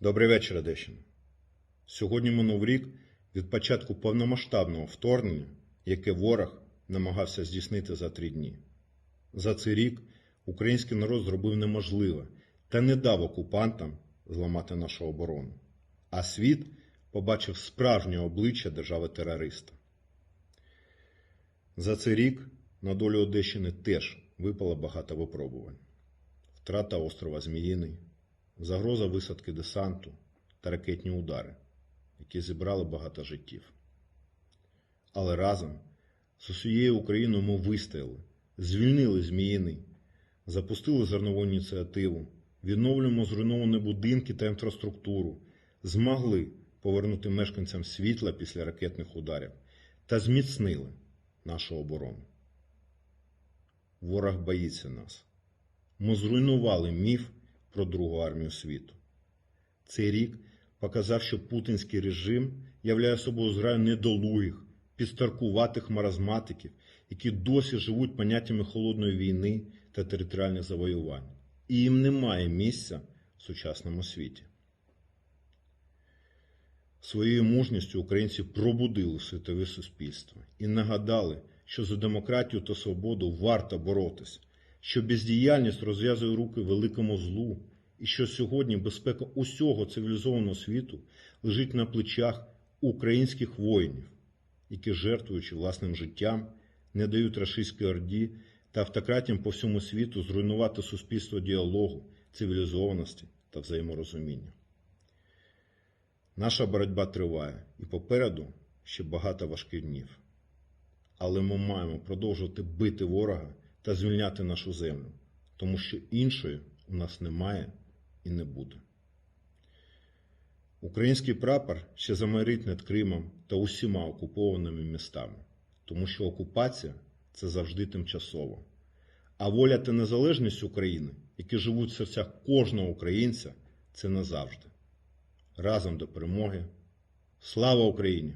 Добрий вечір, Одещина. Сьогодні минув рік від початку повномасштабного вторгнення, яке ворог намагався здійснити за три дні. За цей рік український народ зробив неможливе та не дав окупантам зламати нашу оборону. А світ побачив справжнє обличчя держави-терориста. За цей рік на долю Одещини теж випало багато випробувань. Втрата острова Зміїний, загроза висадки десанту та ракетні удари, які зібрали багато життів. Але разом з усією Україною ми вистояли, звільнили Зміїний, запустили зернову ініціативу, відновлюємо зруйновані будинки та інфраструктуру, змогли повернути мешканцям світла після ракетних ударів та зміцнили нашу оборону. Ворог боїться нас. Ми зруйнували міф про Другу армію світу. Цей рік показав, що путінський режим являє собою зграю недолугих, підстаркуватих маразматиків, які досі живуть поняттями холодної війни та територіальних завоювань. І їм немає місця в сучасному світі. Своєю мужністю українці пробудили світове суспільство і нагадали, що за демократію та свободу варто боротися, що бездіяльність розв'язує руки великому злу, і що сьогодні безпека усього цивілізованого світу лежить на плечах українських воїнів, які, жертвуючи власним життям, не дають рашистській орді та автократіям по всьому світу зруйнувати суспільство діалогу, цивілізованості та взаєморозуміння. Наша боротьба триває, і попереду ще багато важких днів. Але ми маємо продовжувати бити ворога та звільняти нашу землю, тому що іншої у нас немає і не буде. Український прапор ще замайорить над Кримом та усіма окупованими містами, тому що окупація це завжди тимчасово. А воля та незалежність України, які живуть в серцях кожного українця, це назавжди. Разом до перемоги. Слава Україні!